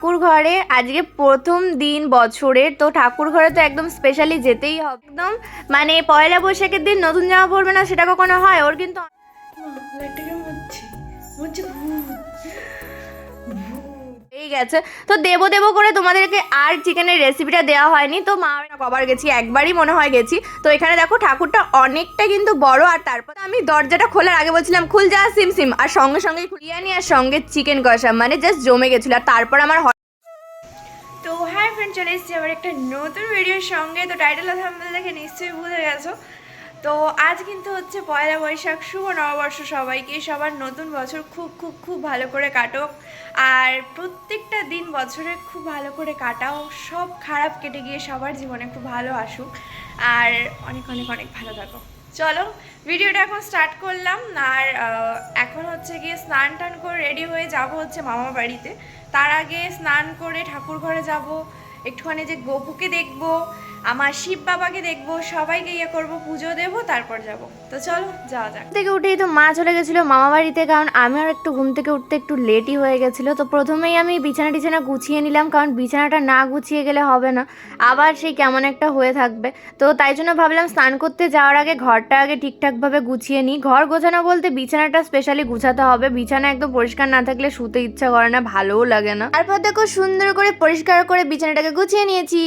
ঠাকুর ঘরে আজকে প্রথম দিন বছরের তো ঠাকুর ঘরে তো একদম স্পেশালি যেতেই হবে। একদম মানে পয়লা বৈশাখের দিন নতুন জামা পরবে না সেটা কখনো হয়? ওর কিন্তু এই গেছে। তো দেবো দেবো করে তোমাদেরকে আর চিকেনের রেসিপিটা দেওয়া হয়নি। তো মা কবার গেছি একবারই মনে হয় গেছি। তো এখানে দেখো ঠাকুরটা অনেকটা কিন্তু বড় আর তারপর আমি দরজাটা খোলার আগে বলছিলাম খুল যা সিম সিম। আর সঙ্গে সঙ্গে বিরিয়ানি আর সঙ্গে চিকেন কষা মানে জাস্ট জমে গেছিল। আর তারপর আমার ফ্রেন্ড চলে এসেছি আবার একটা নতুন ভিডিওর সঙ্গে। তো টাইটেল অফ থাম্বনেল দেখে নিশ্চয়ই বুঝে গেছো। তো আজ কিন্তু হচ্ছে পয়লা বৈশাখ, শুভ নববর্ষ সবাইকে। সবার নতুন বছর খুব খুব খুব ভালো করে কাটুক। আর প্রত্যেকটা দিন বছরে খুব ভালো করে কাটাও। সব খারাপ কেটে গিয়ে সবার জীবনে খুব ভালো আসুক। আর অনেক অনেক অনেক ভালো থাকো। চলো ভিডিওটা এখন স্টার্ট করলাম। আর এখন হচ্ছে গিয়ে স্নান টান করে রেডি হয়ে যাব হচ্ছে মামা বাড়িতে। তার আগে স্নান করে ঠাকুর ঘরে যাব। একটুখানি যে গোপুকে দেখব আমার শিব বাবাকে দেখব, সবাইকে ইয়ে করব, পুজো দেব, তারপর যাব। তো চলো, যাওয়া যাক। থেকে উঠেই তো মা চলে গেছিল মামা বাড়িতে, কারণ আমিও একটু ঘুম থেকে উঠতে একটু লেটই হয়ে গেছিল। তো প্রথমেই আমি বিছানা টিছানা গুছিয়ে নিলাম, কারণ বিছানাটা না গুছিয়ে গেলে হবে না। আবার সেই কেমন একটা হয়ে থাকবে। তো তাই জন্য ভাবলাম স্নান করতে যাওয়ার আগে ঘরটা আগে ঠিকঠাকভাবে গুছিয়ে নিই। ঘর গোছানো বলতে বিছানাটা স্পেশালি গুছাতে হবে। বিছানা একদম পরিষ্কার না থাকলে শুতে ইচ্ছা করে না, ভালোও লাগে না। তারপর দেখো সুন্দর করে পরিষ্কার করে বিছানাটাকে গুছিয়ে নিয়েছি।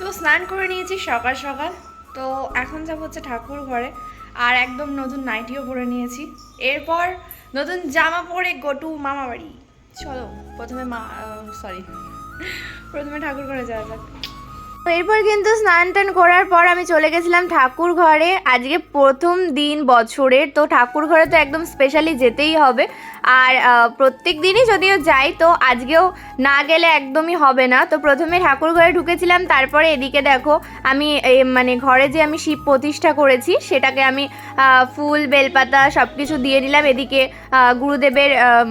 তো স্নান করে নিয়েছি সকাল সকাল। তো এখন যাব হচ্ছে ঠাকুর ঘরে। আর একদম নতুন নাইটিও পরে নিয়েছি। এরপর নতুন জামা পরে গটু মামা বাড়ি চলো, প্রথমে মা সরি প্রথমে ঠাকুর ঘরে যাওয়া যাক। এরপর কিন্তু স্নান টান করার পর আমি চলে গেছিলাম ঠাকুর ঘরে। আজকে প্রথম দিন বছরের, তো ঠাকুর ঘরে তো একদম স্পেশালি যেতেই হবে। আর প্রত্যেক দিনই যদিও যাই, তো আজকেও না গেলে একদমই হবে না। তো প্রথমে ঠাকুর ঘরে ঢুকেছিলাম, তারপরে এদিকে দেখো আমি মানে ঘরে যে আমি শিব প্রতিষ্ঠা করেছি, সেটাকে আমি ফুল, বেলপাতা সব কিছু দিয়ে নিলাম এদিকে গুরুদেবের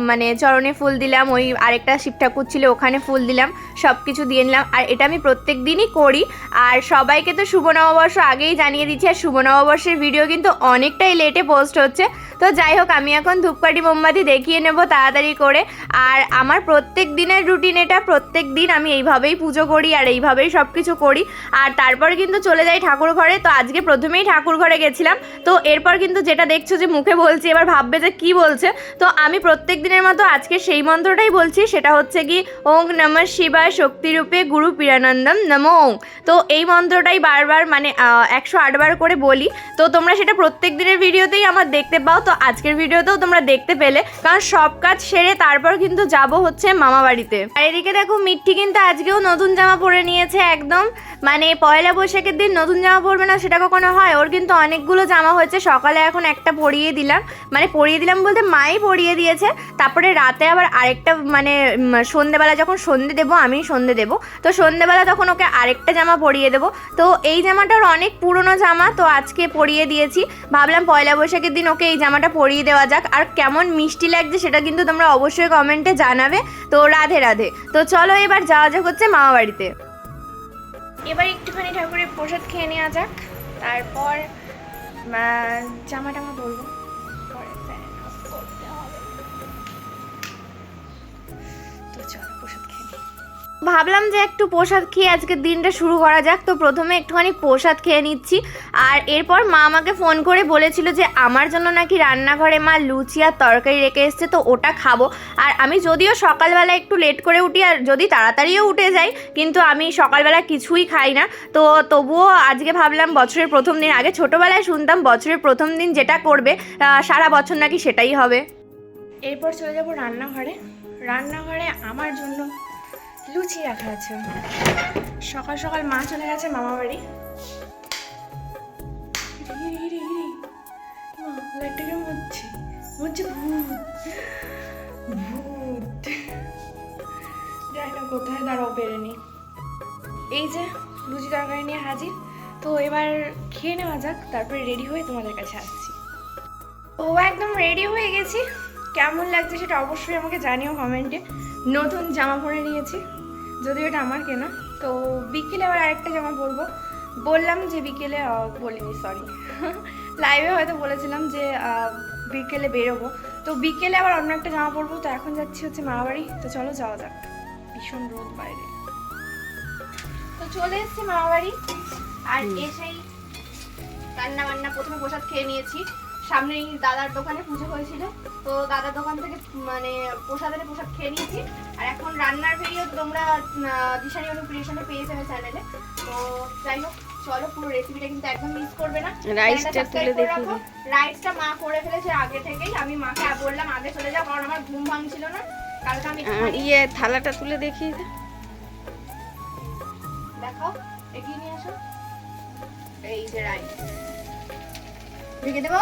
মানে চরণে ফুল দিলাম, ওই আরেকটা শিব ঠাকুর ছিল, ওখানে ফুল দিলাম সব কিছু দিয়ে নিলাম। আর এটা আমি প্রত্যেক দিনই করি। আর সবাইকে তো শুভ নববর্ষ আগেই জানিয়ে দিচ্ছি, আর শুভ নববর্ষের ভিডিও কিন্তু অনেকটাই লেটে পোস্ট হচ্ছে। তো যাই হোক, আমি এখন ধূপকাঠি মোমবাতি দেখিয়ে নেব তাড়াতাড়ি করে। আর আমার প্রত্যেক দিনের রুটিন এটা, প্রত্যেক দিন আমি এইভাবেই পুজো করি আর এইভাবেই সব কিছু করি। আর তারপরে কিন্তু চলে যাই ঠাকুর ঘরে। তো আজকে প্রথমেই ঠাকুর ঘরে গেছিলাম। তো এরপর কিন্তু যেটা দেখছ যে মুখে বলছি, এবার ভাববে যে কি বলছে। তো আমি প্রত্যেক দিনের মতো আজকে সেই মন্ত্রটাই বলছি, সেটা হচ্ছে কি, ওং নমঃ শিবায় শক্তিরূপে গুরু পিরানন্দম নমো ওং। তো এই মন্ত্রটাই বারবার মানে একশো আটবার করে বলি। তো তোমরা সেটা প্রত্যেক দিনের ভিডিওতেই আমার দেখতে পাও। তো আজকের ভিডিওতেও তোমরা দেখতে পেলে, কারণ সব কাজ সেরে তারপর কিন্তু যাব হচ্ছে মামা বাড়িতে। আর এদিকে দেখো মিট্টি কিন্তু আজকেও নতুন জামা পরে নিয়েছে একদম। মানে পয়লা বৈশাখের দিন নতুন জামা পরবে না, সেটা কখনো হয়? ওর কিন্তু অনেকগুলো জামা হয়েছে, সকালে এখন একটা পরিয়ে দিলাম। মানে পরিয়ে দিলাম বলতে মাই পরিয়ে দিয়েছে, তারপরে রাতে আবার আরেকটা মানে সন্ধেবেলা যখন সন্ধে দেবো আমি সন্ধে দেবো। তো সন্ধেবেলা তখন ওকে আরেকটা জামা পরিয়ে দেবো। তো এই জামাটার অনেক পুরনো জামা, তো আজকে পরিয়ে দিয়েছি। ভাবলাম পয়লা বৈশাখের দিন ওকে এই জামাটা পরিয়ে দেওয়া যাক, আর কেমন মিষ্টি লাগছে সেটা কিন্তু তোমরা অবশ্যই কমেন্টে জানাবে। তো রাধে রাধে। তো চলো এবার যাওয়া যাক হচ্ছে মামা বাড়িতে এবার একটুখানি ঠাকুরের প্রসাদ খেয়ে নেওয়া যাক, তারপর জামা টামা পরবো। ভাবলাম যে একটু প্রসাদ খেয়ে আজকের দিনটা শুরু করা যাক। তো প্রথমে একটুখানি প্রসাদ খেয়ে নিচ্ছি। আর এরপর মা আমাকে ফোন করে বলেছিল যে আমার জন্য নাকি রান্নাঘরে মা লুচি আর তরকারি রেখে এসছে, তো ওটা খাব। আর আমি যদিও সকালবেলা একটু লেট করে উঠি, আর যদি তাড়াতাড়িও উঠে যাই, কিন্তু আমি সকালবেলা কিছুই খাই না। তো তবুও আজকে ভাবলাম বছরের প্রথম দিন, আগে ছোটোবেলায় শুনতাম বছরের প্রথম দিন যেটা করবে সারা বছর নাকি সেটাই হবে। এরপর চলে যাব রান্নাঘরে। রান্নাঘরে আমার জন্য লুচি রাখা আছে। সকাল সকাল মা চলে গেছে মামা বাড়ি। মুছছি। ভূত। ভূত। যাই না কোথায় দাঁড়াও বেরোনি এই যে, লুচি তরকারি নিয়ে হাজির। তো এবার খেয়ে নেওয়া যাক, তারপরে রেডি হয়ে তোমাদের কাছে আসছি। ও একদম রেডি হয়ে গেছি। কেমন লাগছে সেটা অবশ্যই আমাকে জানিও কমেন্টে। নতুন জামা পরে নিয়েছি। যদিও এটা আমার কেনা তো বিকেলে আবার আরেকটা জামা পরবো। বললাম যে বিকেলে বলিনি সরি লাইভে হয়তো বলেছিলাম যে বিকেলে বেরোবো। তো বিকেলে আবার অন্য একটা জামা পরবো তো এখন যাচ্ছি হচ্ছে মামাবাড়ি। তো চলো যাওয়া যাক। ভীষণ রোদ বাইরে। তো চলে এসেছি মামাবাড়ি। আর এসেই রান্না বান্না প্রথমে প্রসাদ খেয়ে নিয়েছি। সামনেই দাদার দোকানে পুজো হয়েছিল। তো দাদার দোকান থেকে মানে প্রসাদের প্রসাদ খেয়ে নিয়েছি। আর এখন রান্নার ভিডিও তোমরা দিশারি অনুপ্রিয়েশনে পেয়ে যাবে চ্যানেলে তো যাই হোক চলো পুরো রেসিপিটা কিন্তু একদম মিস করবে না। রাইসটা তুলে দেখি রাইসটা মা করে ফেলেছে আগে থেকেই। আমি মাকে বললাম আগে চলে যাও কারণ আমার ঘুম ভাঙছিল না। কালকে আমি ইয়ে থালাটা তুলে দেখি দেখাও এগিয়ে নিয়ে আসো এই যে রাইস রেখে দেবো?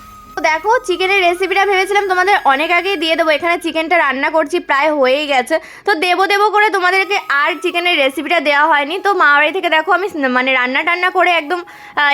দেখো চিকেনের রেসিপিটা ভেবেছিলাম তোমাদের অনেক আগেই দিয়ে দেবো। এখানে চিকেনটা রান্না করছি, প্রায় হয়েই গেছে। তো দেবো দেবো করে তোমাদেরকে আর চিকেনের রেসিপিটা দেওয়া হয়নি। তো মা বাড়ি থেকে দেখো, আমি মানে রান্না টান্না করে একদম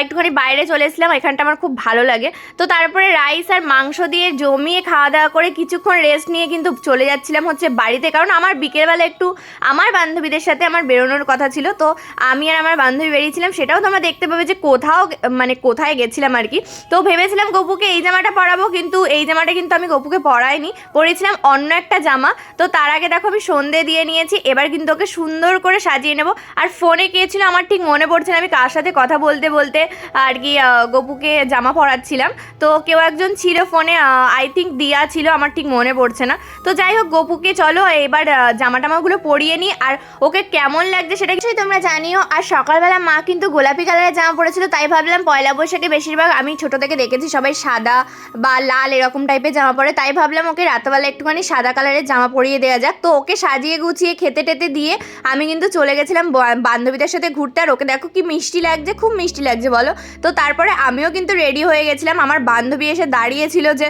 একটুখানি বাইরে চলে এসেছিলাম। এখানটা আমার খুব ভালো লাগে। তো তারপরে রাইস আর মাংস দিয়ে জমিয়ে খাওয়া দাওয়া করে কিছুক্ষণ রেস্ট নিয়ে কিন্তু চলে যাচ্ছিলাম হচ্ছে বাড়িতে। কারণ আমার বিকেলবেলা একটু আমার বান্ধবীদের সাথে আমার বেরোনোর কথা ছিল। তো আমি আর আমার বান্ধবী বেরিয়েছিলাম। সেটাও তোমরা দেখতে পাবে যে কোথাও মানে কোথায় গেছিলাম আর কি। তো ভেবেছিলাম, গপুকে, এই জামাটা পরাবো, কিন্তু এই জামাটা কিন্তু আমি গপুকে পরাইনি। পরেছিলাম অন্য একটা জামা, তো তার আগে দেখো আমি সন্ধে দিয়ে নিয়েছি, এবার কিন্তু ওকে সুন্দর করে সাজিয়ে নেব। আর ফোনে কে আমার ঠিক মনে পড়ছে না, আমি কার সাথে কথা বলতে বলতে আর কি গপুকে জামা পরাচ্ছিলাম। তো কেউ একজন ছিল ফোনে আই থিঙ্ক দিয়া ছিল, আমার ঠিক মনে পড়ছে না। তো যাই হোক, গপুকে চলো এবার জামা টামাগুলো পরিয়ে নিই। আর ওকে কেমন লাগছে সেটা কিছুই তোমরা জানিও। আর সকালবেলা মা কিন্তু গোলাপি কালারের জামা পরেছিল, তাই ভাবলাম পয়লা বৈশাখে বেশিরভাগ আমি ছোট থেকে দেখেছি, সবাই সাদা বা লাল এরকম টাইপের জামা পরে, তাই ভাবলাম ওকে রাতবেলা একটুখানি সাদা কালারের জামা পরিয়ে দেওয়া যাক। তো ওকে সাজিয়ে গুছিয়ে খেতে টেতে দিয়ে আমি কিন্তু চলে গেছিলাম বান্ধবীদের সাথে ঘুরতে। আর ওকে দেখো কি মিষ্টি লাগছে, খুব মিষ্টি লাগছে, বলো? তো তারপরে আমিও কিন্তু রেডি হয়ে গেছিলাম। আমার বান্ধবী এসে দাঁড়িয়েছিল যে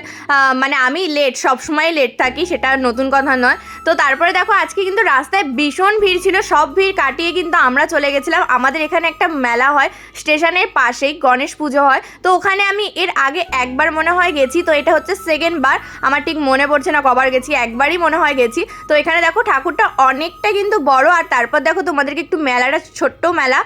মানে আমি লেট সবসময় লেট থাকি, সেটা নতুন কথা নয়। তো তারপরে দেখো, আজকে কিন্তু রাস্তায় ভীষণ ভিড় ছিল, সব ভিড় কাটিয়ে কিন্তু আমরা চলে গেছিলাম। আমাদের এখানে একটা মেলা হয়, স্টেশনের পাশেই গণেশ পুজো হয়। তো ওখানে আমি এর আগে একবার মনে হয় গেছি, তো এটা হচ্ছে সেকেন্ড বার। আমার ঠিক মনে পড়ছে না কবার গেছি, একবারই মনে হয় গেছি। তো এখানে দেখো ঠাকুরটা অনেকটা কিন্তু বড়, আর তারপর দেখো তোমাদেরকে একটু মেলাটা ছোট্ট মেলা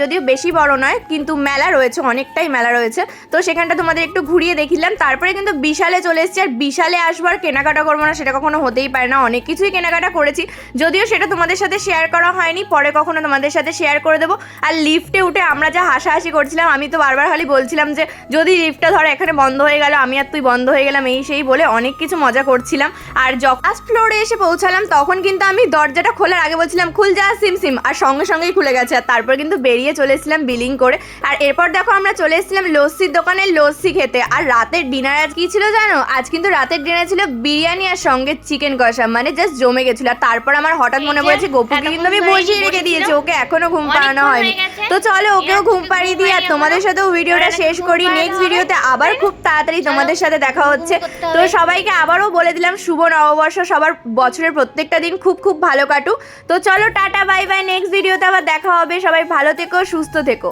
যদিও বেশি বড় নয়, কিন্তু মেলা রয়েছে, অনেকটাই মেলা রয়েছে। তো সেখানটা তোমাদের একটু ঘুরিয়ে দেখিলাম। তারপরে কিন্তু বিশালে চলে এসেছি, আর বিশালে আসবার কেনাকাটা করব না, সেটা কখনো হতেই পারে না। অনেক কিছুই কেনাকাটা করেছি, যদিও সেটা তোমাদের সাথে শেয়ার করা হয়নি, পরে কখনো তোমাদের সাথে শেয়ার করে দেবো। আর লিফটে উঠে আমরা যা হাসাহাসি করছিলাম, আমি তো বারবার খালি বলছিলাম যে, যদি লিফটটা ধর এখানে বন্ধ হয়ে গেল আমি আর তুই বন্ধ হয়ে গেলাম এই সেই বলে অনেক কিছু মজা করছিলাম। আর যখন ফার্স্ট ফ্লোরে এসে পৌঁছালাম তখন কিন্তু আমি দরজাটা খোলার আগে বলছিলাম খুল যা সিম সিম। আর সঙ্গে সঙ্গেই খুলে গেছে। আর তারপর কিন্তু বেরিয়ে চলে এসেছিলাম বিলিং করে। আর এরপর দেখো আমরা চলে এসেছিলাম লস্যির দোকানে লস্যি খেতে। আর রাতের ডিনার আজ কি ছিল জানো? আজ কিন্তু রাতের ডিনার ছিল বিরিয়ানি আর সঙ্গে চিকেন কষা মানে জাস্ট জমে গেছিল। আর তারপর আমার হঠাৎ মনে পড়েছে গোপুকে কিন্তু আমি বসিয়ে রেখে দিয়েছি ওকে এখনও ঘুম পাড়ানো হয়নি। তো চলো ওকেও ঘুম পাড়িয়ে দিই আর তোমাদের সাথেও ভিডিওটা শেষ করি। নেক্সট ভিডিওতে আবার খুব তাড়াতাড়ি তোমাদের সাথে দেখা হচ্ছে। তো সবাইকে আবারও বলে দিলাম শুভ নববর্ষ। সবার বছরের প্রত্যেকটা দিন খুব খুব ভালো কাটুক। তো চলো টাটা বাই বাই নেক্সট ভিডিওতে আবার দেখা হবে। সবাই ভালো থেকো সুস্থ থেকো।